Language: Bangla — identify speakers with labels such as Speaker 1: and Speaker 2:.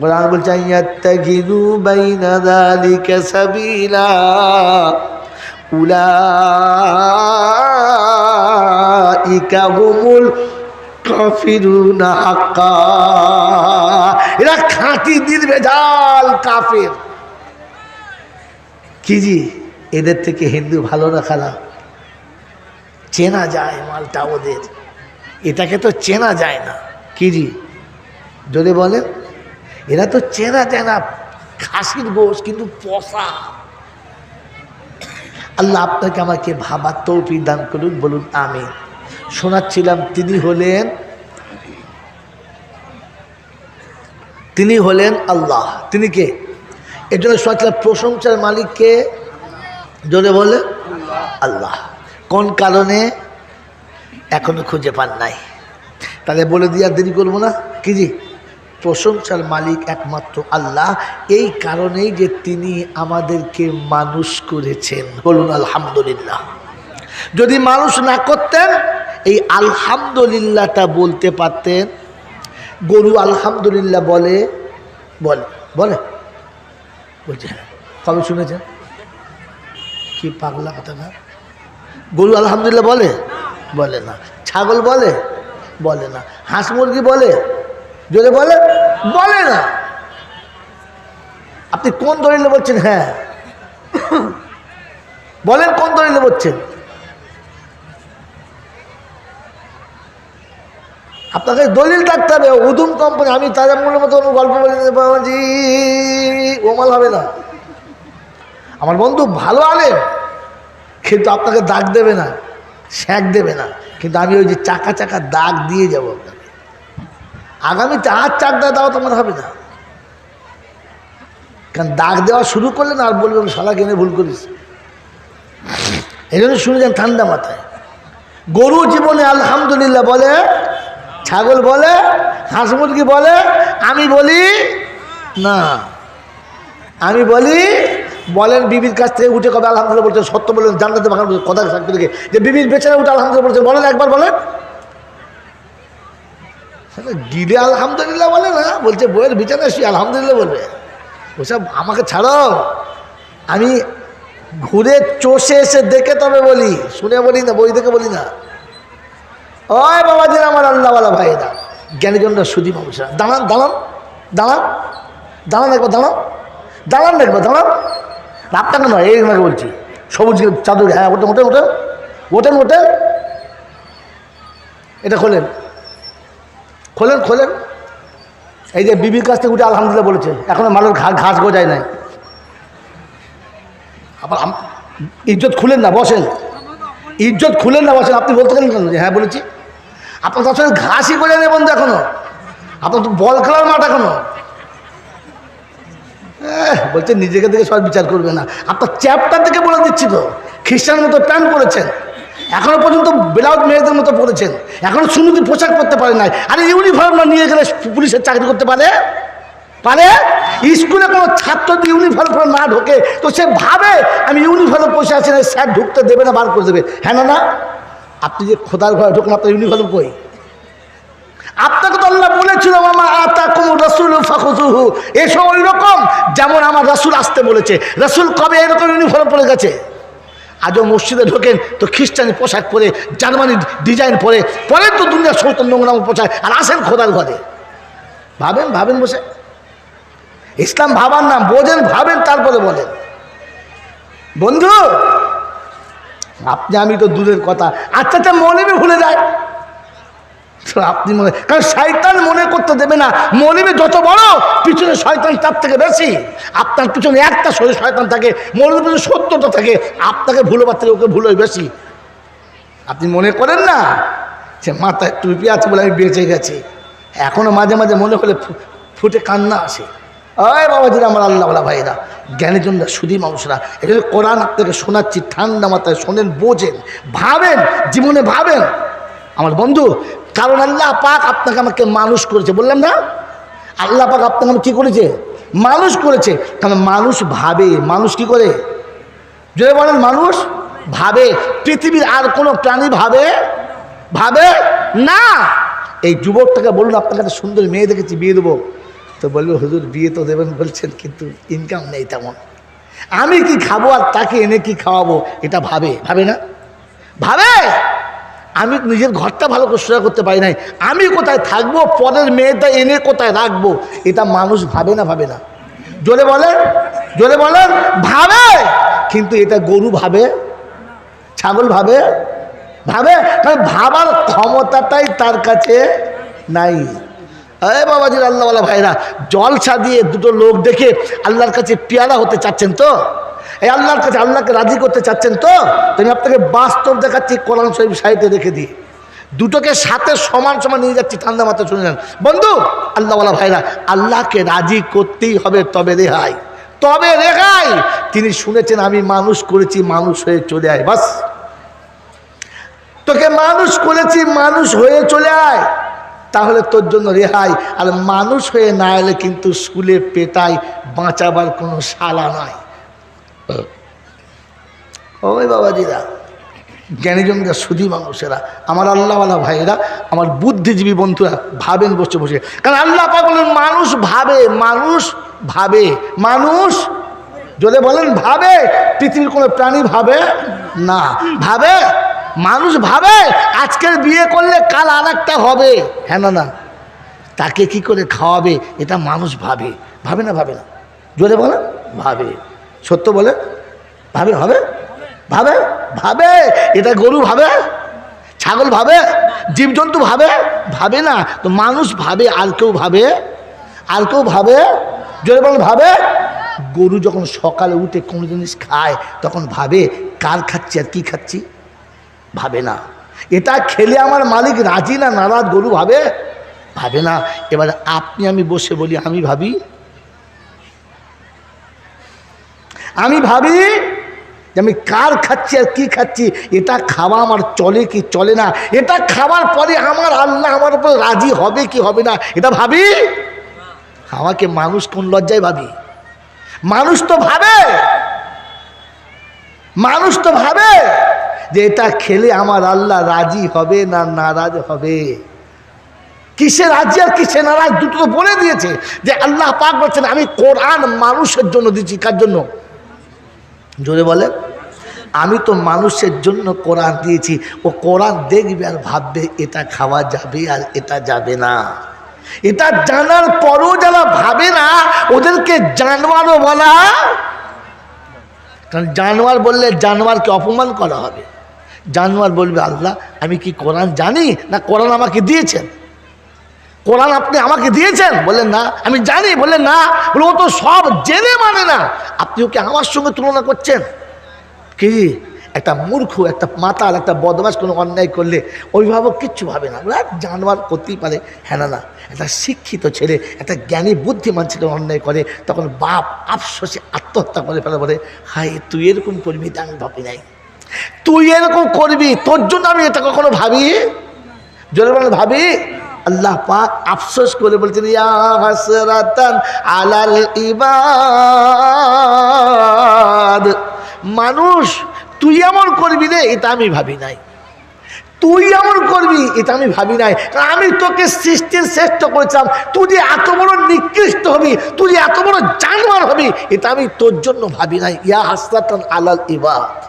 Speaker 1: কোরআন বলছে ইয়াত্তাখিযু বাইনা যালিকা সাবিলা। উলাইকা হুমুল কাফিরুনা হাক্কা। এরা খাঁটি বেজাল কাফের। কি জি? এদের থেকে হিন্দু ভালো না খারাপ? চেনা যায় মালটা ওদের। এটাকে তো চেনা যায় না। কি জি? যদি বলেন। এরা তো চেনা যায় না খাসির গোশ, কিন্তু পশা আল্লাহ আপনাকে আমাকে ভাবার তৌফিক দান করুন, বলুন আমি শোনাচ্ছিলাম, তিনি হলেন তিনি হলেন আল্লাহ। তিনি কে? এর জন্য শোনাচ্ছিলাম, প্রশংসার মালিককে জোরে বলে, আল্লাহ। কোন কারণে এখনও খুঁজে পান নাই? তাহলে বলে দিয়ে আর দেরি করব না। কি জি? প্রশংসার মালিক একমাত্র আল্লাহ। এই কারণেই যে তিনি আমাদেরকে মানুষ করেছেন। বলুন, আলহামদুলিল্লাহ। যদি মানুষ না করতেন, এই আলহামদুলিল্লাহটা বলতে পারতেন। গরু আলহামদুলিল্লাহ বলে বলে বলে। বলছে হ্যাঁ কবে শুনেছেন? কি পাগলা কথা না? গরু আলহামদুলিল্লাহ বলে? বলে না। ছাগল বলে? বলে না। হাঁস মুরগি বলে? যদি বলে বলে না। আপনি কোন দলিলে বলছেন? হ্যাঁ। বলেন কোন দলিলে বলছেন? আপনাকে দলিল থাকতে হবে। উদুম কোম্পানি, আমি তাদের মূল্য মতো গল্প বলি ওমাল হবে না। আমার বন্ধু ভালো আলেন কিন্তু আপনাকে দাগ দেবে না শ্যাক দেবে না। কিন্তু আমি ওই যে চাকা চাকা দাগ দিয়ে যাব আপনাকে। আগামীতে আর চাক দাগ দেওয়া তোমার হবে না। কারণ দাগ দেওয়া শুরু করলে না আর বলবেন সালা কেনে ভুল করিস। এই জন্য শুনে যান ঠান্ডা মাথায়। গরু জীবনে আলহামদুলিল্লাহ বলে, ছাগল বলে, হাঁস মুরগি বলে, আমি বলি না। আমি বলি, বলেন বিবির কাছ থেকে উঠে কবে আলহামদুলিল্লাহ বলছেন সত্য বলেন জানতে বাগান কথা থেকে যে বিবির পেছনে উঠে আলহামদুলিল্লাহ বলছেন বলেন একবার বলেন। দিলে আলহামদুলিল্লাহ বলে না, বলছে বইয়ের বিছানায় শুয়ে আলহামদুলিল্লাহ বলবে। ওসব আমাকে ছাড়ো। আমি ঘুরে চষে এসে দেখে তবে বলি, শুনে বলি না, বই দেখে বলি না। ওই বাবাজির আমার আল্লাহওয়ালা ভাইরা জ্ঞানীজনরা সুদী মানুষরা দাঁড়ান দাঁড়ান দাঁড়ান দাঁড়ান একবার, দাঁড়ান। দাঁড়ান একবার, দাঁড়ান। আপনাকে নয় এই আমাকে বলছি, সবুজ চাদর হ্যাঁ ওটা ওঠেন ওঠেন। ওঠেন ওঠেন। এটা খোলেন। খোলেন খোলেন। এই যে বিবির কাছ থেকে উঠে আলহামদুলিল্লাহ বলেছে। এখনও মানুষ ঘাস গজায় নাই। আবার ইজ্জত খুলেন না বসেন। ইজ্জত খুলেন না বসেন। আপনি বলতে পারেন কেন? যে হ্যাঁ বলেছি। আপনার তার সঙ্গে ঘাসই করে নেই বন্ধু এখনও। আপনার তো বল খেলার মাঠ এখনও। এহ, বলছে নিজেকে দেখে সব বিচার করবে না। আপনার চ্যাপটা থেকে বলে দিচ্ছি তো। খ্রিস্টান মতো প্যান্ট পরেছেন এখনও পর্যন্ত ব্লাউজ মেয়েদের মতো পরেছেন। এখনও সুন্দর পোশাক পরতে পারে নাই। আরে ইউনিফর্ম না নিয়ে গেলে পুলিশের চাকরি করতে পারে? পারে? স্কুলে কোনো ছাত্র যদি ইউনিফর্ম না ঢোকে, তো সে ভাবে, আমি ইউনিফর্ম বসে আছি না, স্যার ঢুকতে দেবে না, বার করে দেবে। হ্যাঁ না আপনি যে খোদার ঘরে ঢুকুন আপনার ইউনিফর্ম কই? আপনাকে তো আল্লাহ বলেছিল আমার আতা কুম রসুল ফাখুজুহু এসব ওই রকম যেমন আমার রাসুল আসতে বলেছে। রাসুল কবে এরকম ইউনিফর্ম পরে গেছে? আজও মসজিদে ঢোকেন, তো খ্রিস্টানি পোশাক পরে জার্মানির ডিজাইন পরে পরে তো দুনিয়ার সমস্ত নোংরাম পোশাক, আর আসেন খোদার ঘরে। ভাবেন ভাবেন বসে। ইসলাম ভাবার নাম, বোঝেন, ভাবেন, তারপরে বলেন। বন্ধু, আপনি আমি তো দূরের কথা। আচ্ছা আচ্ছা মনে ভুলে যায়। আপনি মনে কারণ শয়তান মনে করতে দেবে না। মনিবে যত বড়, পিছনে শয়তান তার থেকে বেশি। আপনার পিছনে একটা শরীর শয়তান থাকে, মনিবের পিছনে থাকে। আপনাকে ভুলো পারতে ওকে ভুলো বেশি। আপনি মনে করেন না যে মাথায় টুপি আছে বলে আমি বেঁচে গেছি। এখনও মাঝে মাঝে মনে হলে ফুটে কান্না আসে। ওই বাবাজির আমার আল্লাহওয়ালা ভাইরা জ্ঞানীজনরা সুদী মানুষরা। এখানে কোরআন আপনাকে শোনাচ্ছি, ঠান্ডা মাথায় শোনেন, বোঝেন, ভাবেন, জীবনে ভাবেন। আমার বন্ধু কারণ আল্লাহ পাক আপনাকে আমাকে মানুষ করেছে, বললাম না? আল্লাহ পাক আপনাকে আমাকে কী করেছে? মানুষ করেছে। কারণ মানুষ ভাবে, মানুষ কি করে? যদি বলেন, মানুষ ভাবে। পৃথিবীর আর কোনো প্রাণী ভাবে? ভাবে? না! এই যুবকটাকে বলুন, আপনাকে একটা সুন্দর মেয়ে দেখেছি, বিয়ে দেবো। তো বলবে, হুজুর, বিয়ে তো দেবেন বলছেন, কিন্তু ইনকাম নেই তেমন। আমি কি খাব আর তাকে এনে কি খাওয়াবো? এটা ভাবে। ভাবে না? ভাবে? আমি নিজের ঘরটা ভালো করে সোজা করতে পারি নাই। আমি কোথায় থাকব? পরের মেয়েটা এনে কোথায় রাখব? এটা মানুষ ভাবে না ভাবে না। জোরে বলেন জোরে বলেন, ভাবে। কিন্তু এটা গরু ভাবে, ছাগল ভাবে ভাবে। কারণ ভাবার ক্ষমতাটাই তার কাছে নাই। এ বাবাজির আল্লাহওয়ালা ভাইরা, জলসা দিয়ে দুটো লোক দেখে আল্লাহর কাছে পেয়ারা হতে চাচ্ছেন তো? এই আল্লাহর কাছে আল্লাহকে রাজি করতে চাচ্ছেন তো? তুমি আপনাকে বাস্তব দেখাচ্ছি, কোরআন শরীফ সাহিত্যে রেখে দিই। দুটোকে সাথে সমান সমান নিয়ে যাচ্ছি, ঠান্ডা মাথায় শুনে যান বন্ধু, আল্লাহওয়ালা ভাইরা, আল্লাহকে রাজি করতেই হবে তবে রেহাই। তবে রেহাই! তিনি শুনেছেন, আমি মানুষ করেছি, মানুষ হয়ে চলে আয়, বাস। তোকে মানুষ করেছি, মানুষ হয়ে চলে আয়। তাহলে তোর জন্য রেহাই। আর মানুষ হয়ে না এলে কিন্তু স্কুলে পেটাই বাঁচাবার কোনো শালা নাই। ওই বাবাজিরা জ্ঞানীজনরা সুধী মানুষেরা, আমার আল্লাহওয়ালা ভাইয়েরা, আমার বুদ্ধিজীবী বন্ধুরা, ভাবেন বসে বসে। কারণ আল্লাহ পাক বলেন, মানুষ ভাবে মানুষ ভাবে, মানুষ যদি বলেন, ভাবে, পৃথিবীর কোনো প্রাণী ভাবে না। ভাবে, মানুষ ভাবে, আজকের বিয়ে করলে কাল আর একটা হবে। হ্যাঁ না না। তাকে কি করে খাওয়াবে? এটা মানুষ ভাবে। ভাবে না ভাবে না। জোরে বলেন, ভাবে। সত্য বলে? ভাবে, হবে? ভাবে? ভাবে। এটা গরু ভাবে? ছাগল ভাবে? জীবজন্তু ভাবে? ভাবে না। তো মানুষ ভাবে, আর কেউ ভাবে? আর কেউ ভাবে? জোরে বলেন ভাবে? গরু যখন সকালে উঠে কোনো জিনিস খায়, তখন ভাবে, কার খাচ্ছি আর কি খাচ্ছি? ভাবে না। এটা খেলে আমার মালিক রাজি না, নারাজ? গরু ভাবে? ভাবে না। এবার আপনি আমি বসে বলি, আমি ভাবি আমি ভাবি যে আমি কার খাচ্ছি আর কি খাচ্ছি? এটা খাওয়া আমার চলে কি চলে না? এটা খাওয়ার পরে আমার আল্লাহ আমার উপর রাজি হবে কি হবে না? এটা ভাবি? আমাকে মানুষ কোন লজ্জায় ভাবি? মানুষ তো ভাবে। মানুষ তো ভাবে যে এটা খেলে আমার আল্লাহ রাজি হবে না নারাজ হবে? কিসে রাজি আর কিসে নারাজ? দুটো তো বলে দিয়েছে যে আল্লাহ পাক বলছেন, আমি কোরআন মানুষের জন্য দিচ্ছি। কার জন্য? জোরে বলে আমি তো মানুষের জন্য কোরআন দিয়েছি। ও কোরআন দেখবে আর ভাববে, এটা খাওয়া যাবে আর এটা যাবে না। এটা জানার পরও যারা ভাবে না, ওদেরকে জানোয়ারও বলা। কারণ জানোয়ার বললে জানোয়ারকে অপমান করা হবে। জানোয়ার বলবে, আল্লাহ, আমি কি কোরআন জানি না? কোরআন আমাকে দিয়েছেন। কোরআন আপনি আমাকে দিয়েছেন? বললেন না। আমি জানি বললেন না। বলে ও তো সব জেনে মানে না। আপনি ওকে আমার সঙ্গে তুলনা করছেন? কি? একটা মূর্খ একটা মাতাল একটা বদমাস কোনো অন্যায় করলে অভিভাবক কিচ্ছু ভাবে না। বলে, আর জানোয়ার করতেই পারে। হ্যাঁ না না। একটা শিক্ষিত ছেলে একটা জ্ঞানী বুদ্ধিমান ছেলে অন্যায় করে তখন বাপ আফসোসে আত্মহত্যা করে ফেলে বলে হাই তুই এরকম করবি তা আমি ভাবি নাই। তুই এরকম করবি তোর জন্য আমি এটা কখনো ভাবি? জোরে বলে ভাবি? আল্লাহ পাক আফসোস করে বলছেন, ইয়া আলাল ইবাদ। মানুষ, তুই এমন করবি রে, এটা আমি ভাবি নাই। তুই এমন করবি, এটা আমি ভাবি নাই। কারণ আমি তোকে সৃষ্টির শ্রেষ্ঠ করেছিলাম। তুই যে এত বড় নিকৃষ্ট হবি, তুই যে এত বড় জানোয়ার হবি, এটা আমি তোর জন্য ভাবি নাই। ইয়া হাসরাতান আলাল ইবাদ।